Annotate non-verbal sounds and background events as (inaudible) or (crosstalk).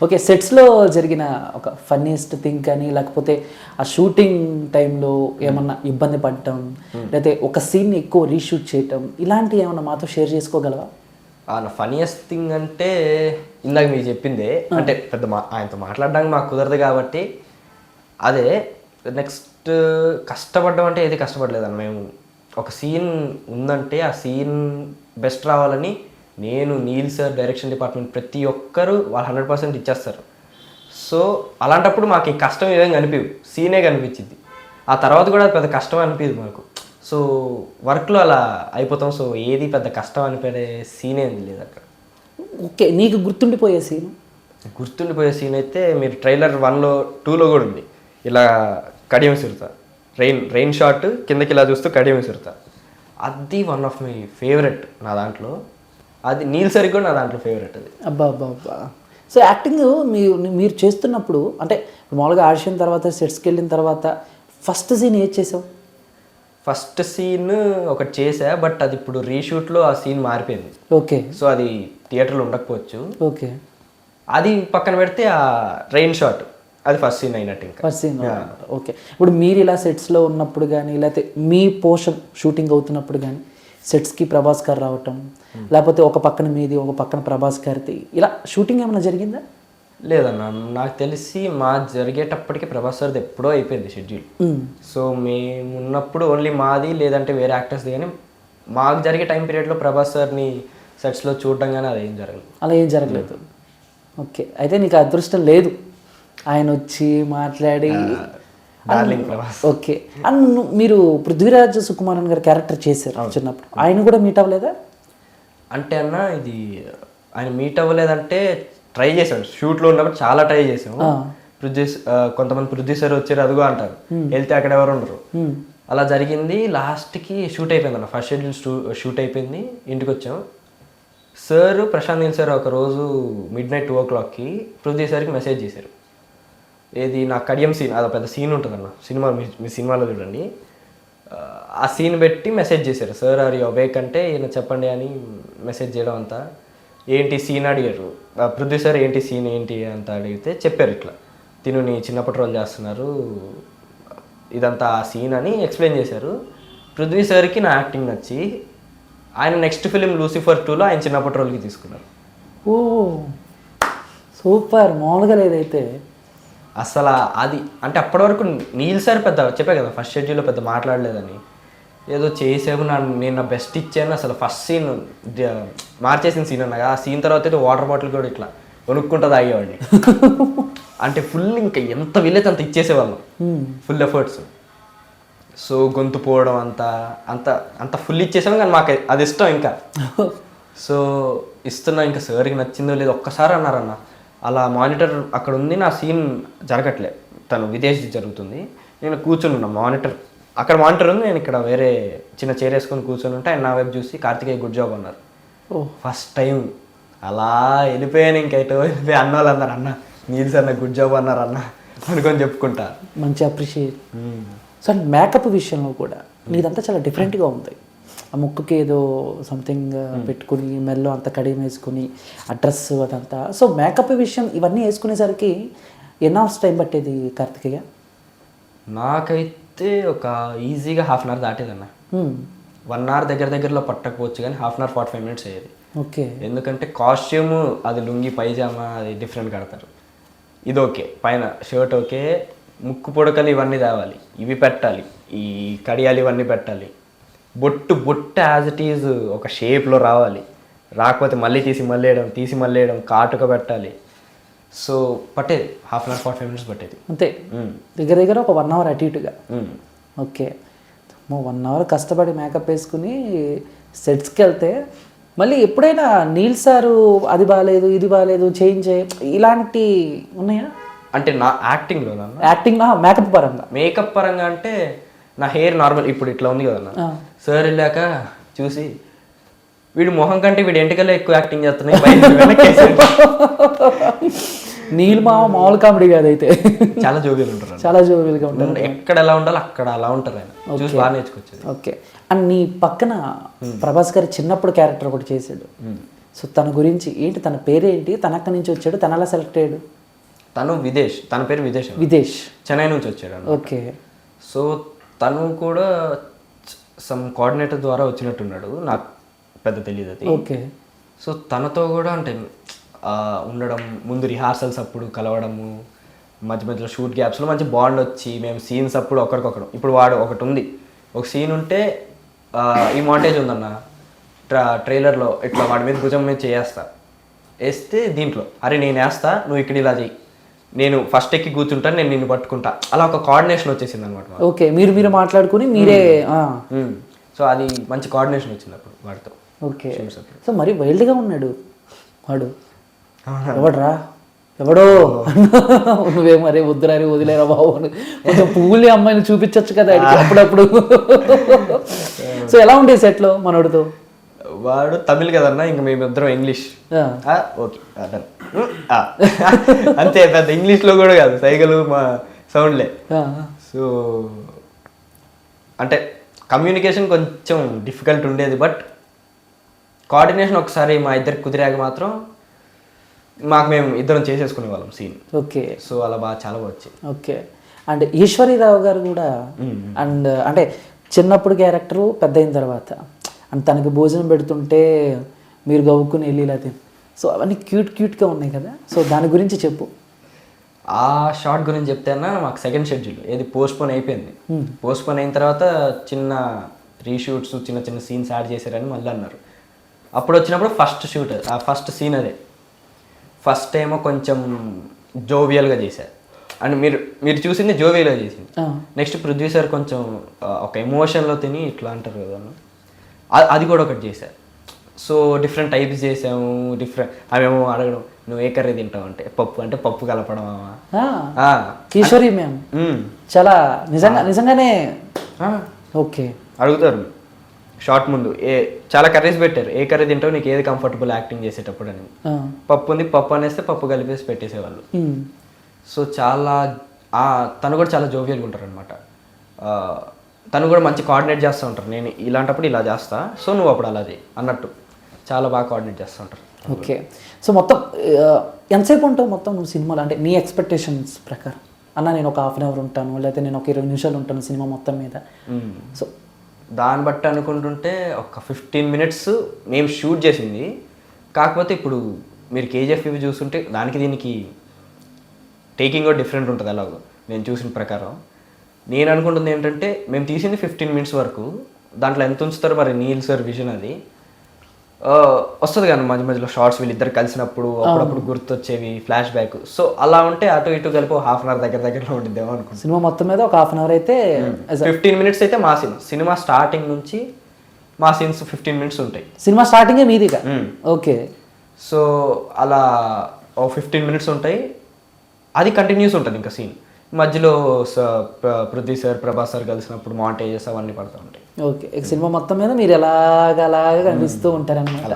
Okay సెట్స్లో జరిగిన ఒక funniest thing కానీ లేకపోతే ఆ షూటింగ్ టైంలో ఏమన్నా ఇబ్బంది పడటం లేకపోతే ఒక సీన్ ఎక్కువ రీషూట్ చేయటం ఇలాంటివి ఏమన్నా మాతో షేర్ చేసుకోగలవా? నా ఫనియస్ట్ థింగ్ అంటే ఇందాక మీకు చెప్పిందే అంటే పెద్ద మా ఆయనతో మాట్లాడడానికి మాకు కుదరదు కాబట్టి అదే నెక్స్ట్ కష్టపడడం అంటే ఏది కష్టపడలేదన్న మేము. ఒక సీన్ ఉందంటే ఆ సీన్ బెస్ట్ రావాలని నేను నీల్ సార్ డైరెక్షన్ డిపార్ట్మెంట్ ప్రతి ఒక్కరు వాళ్ళు హండ్రెడ్ పర్సెంట్ ఇచ్చేస్తారు. సో అలాంటప్పుడు మాకు ఈ కష్టం ఏదేం కనిపించదు సీనే కనిపించింది ఆ తర్వాత కూడా పెద్ద కష్టం అనిపించదు మాకు. సో వర్క్లో అలా అయిపోతాం. సో ఏది పెద్ద కష్టం అనిపడే సీనే లేదు అక్కడ. ఓకే నీకు గుర్తుండిపోయే సీన్ గుర్తుండిపోయే సీన్ అయితే మీరు ట్రైలర్ వన్లో టూలో కూడా ఉంది. ఇలా కడియం విసురుతా రెయిన్ రెయిన్ షాట్ కిందకి ఇలా చూస్తూ కడియం విసురుతా అది వన్ ఆఫ్ మై ఫేవరెట్ నా దాంట్లో. అది నీల్ సరికి కూడా నా దాంట్లో ఫేవరెట్ అది. అబ్బా అబ్బా అబ్బా. సో యాక్టింగ్ మీరు మీరు చేస్తున్నప్పుడు అంటే మామూలుగా ఆడిషన్ తర్వాత సెట్స్కి వెళ్ళిన తర్వాత ఫస్ట్ సీన్ ఏది చేసావు? ఫస్ట్ సీన్ ఒకటి చేసా బట్ అది ఇప్పుడు రీషూట్లో ఆ సీన్ మారిపోయింది. ఓకే సో అది థియేటర్లో ఉండకపోవచ్చు. ఓకే అది పక్కన పెడితే ఆ రెయిన్ షాట్ అది ఫస్ట్ సీన్ అయినట్టు ఇంకా. First scene okay. ఇప్పుడు మీరు ఇలా సెట్స్లో ఉన్నప్పుడు కానీ లేకపోతే మీ పోషన్ షూటింగ్ అవుతున్నప్పుడు కానీ సెట్స్కి ప్రభాస్ గారు రావటం లేకపోతే ఒక పక్కన మీది ఒక పక్కన ప్రభాస్ గారిది ఇలా షూటింగ్ ఏమైనా జరిగిందా? లేదన్న నాకు తెలిసి మా జరిగేటప్పటికి ప్రభాస్ సార్ది ఎప్పుడో అయిపోయింది షెడ్యూల్. సో మేము ఉన్నప్పుడు ఓన్లీ మాది లేదంటే వేరే యాక్టర్స్ది కానీ మాకు జరిగే టైం పీరియడ్లో ప్రభాస్ సార్ని సెట్స్లో చూడడం కానీ అది ఏం జరగదు అలా ఏం జరగలేదు. ఓకే. అయితే నీకు అదృష్టం లేదు. ఆయన వచ్చి మాట్లాడి డార్లింగ్ ప్రభాస్ ఓకే. అండ్ మీరు పృథ్వీరాజ్ సుకుమారన్ గారి క్యారెక్టర్ చేశారు చిన్నప్పుడు. ఆయన కూడా మీట్ అవ్వలేదా? అంటే అన్న ఇది ఆయన మీట్ అవ్వలేదంటే ట్రై చేసాం షూట్లో ఉన్నప్పుడు చాలా ట్రై చేసాం ఆ. ప్రొడ్యూస్ కొంతమంది ప్రొడ్యూసర్ వచ్చారు అదిగో అంటారు. వెళ్తే అక్కడ ఎవరు ఉండరు. అలా జరిగింది. లాస్ట్కి షూట్ అయిపోయింది అన్న. ఫస్ట్ షెడ్యూల్ షూట్ అయిపోయింది. ఇంటికి వచ్చాం సార్ ప్రశాంత్ సార్ ఒక రోజు మిడ్ నైట్ టూ ఓ క్లాక్కి పృథ్వీ సార్కి మెసేజ్ చేశారు. ఏది నా కడియం సీన్ అది పెద్ద సీన్ ఉంటుందన్న సినిమా మీ మీ సినిమాలో చూడండి. ఆ, సీన్ పెట్టి మెసేజ్ చేశారు. సార్ ఆర్ యూ అవేక్ అంటే ఈయన చెప్పండి అని మెసేజ్ చేయడం అంతా. ఏంటి సీన్ అడిగారు. ఆ, పృథ్వీ సార్ ఏంటి సీన్ ఏంటి అంత అడిగితే చెప్పారు ఇట్లా. తిను నీ చిన్నప్పటి రోజు చేస్తున్నారు. ఇదంతా ఆ సీన్ అని ఎక్స్ప్లెయిన్ చేశారు. పృథ్వీ సార్కి నా యాక్టింగ్ నచ్చి ఆయన నెక్స్ట్ ఫిలిం లూసిఫర్ టూలో ఆయన చిన్నప్పటి రోజుకి తీసుకున్నారు. Oh super. మామూలుగా లేదైతే. అసలు అది అంటే అప్పటి వరకు నీల్ సార్ పెద్ద చెప్పే కదా ఫస్ట్ షెడ్యూల్లో పెద్ద మాట్లాడలేదని. ఏదో చేసాము నా నేను నా బెస్ట్ ఇచ్చాను అసలు ఫస్ట్ సీన్ మార్చేసిన సీన్ అన్నగా ఆ సీన్ తర్వాత అయితే వాటర్ బాటిల్ కూడా ఇట్లా కొనుక్కుంటుంది తాగేవాడిని. (laughs) అంటే ఫుల్ ఇంకా ఎంత వీలైతే అంత ఇచ్చేసేవాళ్ళం. ఫుల్ ఎఫర్ట్స్ సో గొంతు పోవడం అంత అంత అంత ఫుల్ ఇచ్చేసాము కానీ మాకు అది ఇష్టం ఇంకా. (laughs) సో ఇస్తున్నా ఇంకా సార్కి నచ్చిందో లేదో ఒక్కసారి అన్నారన్న. అలా మానిటర్ అక్కడ ఉంది నా సీన్ జరగట్లే. తను విదేశీ జరుగుతుంది. నేను కూర్చుని ఉన్నా మానిటర్. అక్కడ మానిటర్ ఉంది నేను ఇక్కడ వేరే చిన్న చైర్ వేసుకొని కూర్చొని ఉంటే. ఆయన నా వైపు చూసి కార్తికేయ గుడ్ జాబ్ అన్నారు. ఓ. ఫస్ట్ టైం అలా వెళ్ళిపోయాను ఇంకైతే వెళ్ళిపోయి అన్న వాళ్ళందరూ అన్న నీళ్ళు సార్ నాకు గుడ్ జాబ్ అన్నారు అన్న అనుకొని చెప్పుకుంటా. మంచి అప్రిషియేట్ సో మేకప్ విషయంలో కూడా నీదంతా చాలా డిఫరెంట్గా ఉంది. ఆ ముక్కుకి ఏదో సంథింగ్ పెట్టుకుని మెల్లో అంత కడియం వేసుకుని ఆ డ్రెస్ అదంతా. సో మేకప్ విషయం ఇవన్నీ వేసుకునేసరికి ఎన్ని అవర్స్ టైం పట్టేది కార్తికేయ? నాకైతే ఒక ఈజీగా హాఫ్ అన్ అవర్ దాటేదన్న. వన్ అవర్ దగ్గర దగ్గరలో పట్టకపోవచ్చు కానీ half an hour forty five minutes అయ్యేది. ఓకే. ఎందుకంటే కాస్ట్యూమ్ అది లుంగి పైజామా అది డిఫరెంట్ కడతారు. ఇది ఓకే. పైన షర్ట్ ఓకే. ముక్కు పొడకలు ఇవన్నీ తేవాలి. ఇవి పెట్టాలి. ఈ కడియాలు ఇవన్నీ పెట్టాలి. బొట్టు బొట్టు యాజ్ ఇట్ ఈజ్ ఒక షేప్లో రావాలి. రాకపోతే మళ్ళీ తీసి మళ్ళీ వేయడం తీసి మళ్ళీ వేయడం కాటుక పెట్టాలి. సో పట్టేది. Half an hour forty five minutes పట్టేది. అంతే. మ్మ్. దగ్గర దగ్గర ఒక వన్ అవర్ అటు ఇటుగా. మ్మ్. ఓకే. వన్ అవర్ కష్టపడి మేకప్ వేసుకుని సెట్స్కి వెళ్తే మళ్ళీ ఎప్పుడైనా నీల్ సారు అది బాగాలేదు ఇది బాగాలేదు చేంజ్ ఇలాంటి ఉన్నాయా? అంటే నా యాక్టింగ్లో యాక్టింగ్ మేకప్ పరంగా. మేకప్ పరంగా అంటే నా హెయిర్ నార్మల్ ఇప్పుడు ఇట్లా ఉంది కదన్న. సార్ వెళ్ళాక చూసి వీడు మొహం కంటే వీడు ఎంటికల్లో ఎక్కువ యాక్టింగ్ చేస్తున్నాయి. నీల్ మామ మామూలు కామెడీ కాదైతే చాలా జోగిలు ఉంటారు చాలా జోవియల్గా ఉంటారు. ఎక్కడ ఎలా ఉండాలో అక్కడ అలా ఉంటారు ఆయన. చూసి బాగా నేర్చుకొచ్చేది. ఓకే. అండ్ నీ పక్కన ప్రభాస్ గారి చిన్నప్పుడు క్యారెక్టర్ ఒకటి చేశాడు. సో తన గురించి ఏంటి తన పేరేంటి తన అక్కడి నుంచి వచ్చాడు తన ఎలా సెలెక్ట్ అయ్యాడు? తను విదేశ్ తన పేరు విదేశ్ విదేశ్. చెన్నై నుంచి వచ్చాడు. ఓకే. సో తను కూడా సమ్ కోఆర్డినేటర్ ద్వారా వచ్చినట్టున్నాడు. నాకు పెద్ద తెలియదు అది. ఓకే. సో తనతో కూడా అంటే ఉండడం ముందు రిహార్సల్స్ అప్పుడు కలవడము మధ్య మధ్యలో షూట్ గ్యాప్స్లో మంచి బాండ్ వచ్చి మేము సీన్స్ అప్పుడు ఒకరికొకరు. ఇప్పుడు వాడు ఒకటి ఉంది. ఒక సీన్ ఉంటే ఈ మాంటేజ్ ఉందన్న ట్రా ట్రైలర్లో ఇట్లా వాడి మీద భుజం మీద చేయేస్తా. వేస్తే దీంట్లో అరే నేను వేస్తా నువ్వు ఇక్కడ ఇలా చెయ్యి. నేను ఫస్ట్ ఎక్కి కూర్చుంటాను నేను నిన్ను పట్టుకుంటా. అలా ఒక కోఆర్డినేషన్ వచ్చేసింది అనమాట ఓకే మీరు మీరు మాట్లాడుకుని మీరే సో అది మంచి కోఆర్డినేషన్ వచ్చింది అప్పుడు వాడితో. ఓకే. సో మరి వైల్డ్గా ఉన్నాడు వాడు. ఎవడరా? ఎవడో? నువ్వే మరే వద్దురా రే వదిలేరా బాబు అని. కొంచెం పువ్వులే అమ్మాయిని చూపించవచ్చు కదా అప్పుడప్పుడు. (laughs) సో ఎలా ఉండే సెట్లో మనోడితో? వాడు తమిళ్ కదన్నా ఇంక మేమిద్దరం ఇంగ్లీష్. ఓకే ఆ. (laughs) అంతే పెద్ద ఇంగ్లీష్లో కూడా కాదు సైగలు మా సౌండ్లే. సో అంటే కమ్యూనికేషన్ కొంచెం డిఫికల్ట్ ఉండేది బట్ కోఆర్డినేషన్ ఒకసారి మా ఇద్దరికి కుదిరాక మాత్రం మాకు మేము ఇద్దరం చేసేసుకునే వాళ్ళం సీన్. ఓకే. సో అలా బాగా చాలా బాగా వచ్చాయి ఓకే. అండ్ ఈశ్వరీరావు గారు కూడా అండ్ అంటే చిన్నప్పుడు క్యారెక్టరు పెద్ద అయిన తర్వాత. అండ్ తనకి భోజనం పెడుతుంటే మీరు గవ్వుకుని వెళ్ళి ఇలా తిని. సో అవన్నీ క్యూట్ క్యూట్గా ఉన్నాయి కదా. సో దాని గురించి చెప్పు. ఆ షార్ట్ గురించి చెప్తేనా మాకు సెకండ్ షెడ్యూల్ ఏది పోస్ట్పోన్ అయిపోయింది. పోస్ట్పోన్ అయిన తర్వాత చిన్న రీషూట్స్ చిన్న చిన్న సీన్స్ యాడ్ చేశారని మళ్ళీ అన్నారు. అప్పుడు వచ్చినప్పుడు ఫస్ట్ షూట్ ఆ ఫస్ట్ సీన్ అదే. ఫస్ట్ ఏమో కొంచెం జోవియల్గా చేశారు. అండ్ మీరు మీరు చూసింది జోవియల్గా చేసింది. నెక్స్ట్ ప్రొడ్యూసర్ కొంచెం ఆ, ఒక ఎమోషన్లో తిని ఇట్లా అంటారు కదా అది కూడా ఒకటి చేశారు సో డిఫరెంట్ టైప్స్ చేసాము డిఫరెంట్ అవేమో అడగడం నువ్వు ఏ కర్రీ తింటావు? అంటే పప్పు అంటే పప్పు కలపడం మ్యామ్ ఉమ్, చాలా నిజంగా నిజంగానే ఓకే. అడుగుతారు. షార్ట్ ముందు ఏ చాలా కర్రీస్ పెట్టారు. ఏ కర్రీ తింటావు నీకు ఏది కంఫర్టబుల్ యాక్టింగ్ చేసేటప్పుడు అని. పప్పు ఉంది పప్పు అనేస్తే పప్పు కలిపేసి పెట్టేసేవాళ్ళు. సో చాలా తను కూడా చాలా జోవియల్గా ఉంటారు అనమాట తను కూడా మంచి కోఆర్డినేట్ చేస్తూ ఉంటారు. నేను ఇలాంటప్పుడు ఇలా చేస్తా. సో నువ్వు అప్పుడు అలా చేయి అన్నట్టు. చాలా బాగా కోఆర్డినేట్ చేస్తూ ఉంటారు. ఓకే. సో మొత్తం ఎంతసేపు ఉంటావు మొత్తం నువ్వు సినిమాలో? అంటే నీ ఎక్స్పెక్టేషన్స్ ప్రకారం. అన్న నేను ఒక హాఫ్ అన్ అవర్ ఉంటాను. లేకపోతే నేను ఒక ఇరవై నిమిషాలు ఉంటాను సినిమా మొత్తం మీద. సో దాన్ని బట్టి అనుకుంటుంటే ఒక ఫిఫ్టీన్ మినిట్స్ మేము షూట్ చేసింది. కాకపోతే ఇప్పుడు మీరు కేజీఎఫ్ ఇవి చూస్తుంటే దానికి దీనికి టేకింగ్ కూడా డిఫరెంట్ ఉంటుంది అలాగో. నేను చూసిన ప్రకారం. నేను అనుకుంటుంది ఏంటంటే మేము తీసింది ఫిఫ్టీన్ మినిట్స్ వరకు. దాంట్లో ఎంత ఉంచుతారో మరి నీల్ సార్ విజన్ అది. వస్తుంది కానీ మధ్య మధ్యలో షార్ట్స్ వీళ్ళిద్దరు కలిసినప్పుడు అప్పుడప్పుడు గుర్తొచ్చేవి ఫ్లాష్ బ్యాక్ సో అలా ఉంటే అటు ఇటు కలిపి హాఫ్ అన్ అవర్ దగ్గర దగ్గరలో ఉండిద్దేమో అనుకుంటున్నాను సినిమా మొత్తం మీద ఒక హాఫ్ అన్ అవర్ అయితే ఫిఫ్టీన్ మినిట్స్ అయితే మా సీన్ సినిమా స్టార్టింగ్ నుంచి మా సీన్స్ ఫిఫ్టీన్ మినిట్స్ ఉంటాయి. సినిమా స్టార్టింగే మీదిగా మ్మ్. ఓకే. సో అలా ఓ ఫిఫ్టీన్ మినిట్స్ ఉంటాయి. అది కంటిన్యూస్ ఉంటుంది ఇంకా సీన్ మధ్యలో పృథ్వీ సార్ ప్రభాస్ సార్ కలిసినప్పుడు మాంటేజెస్ అవన్నీ పడుతూ ఉంటాయి. ఓకే. సినిమా మొత్తం మీద మీరు ఎలాగ అలాగా కనిపిస్తూ ఉంటారన్నమాట.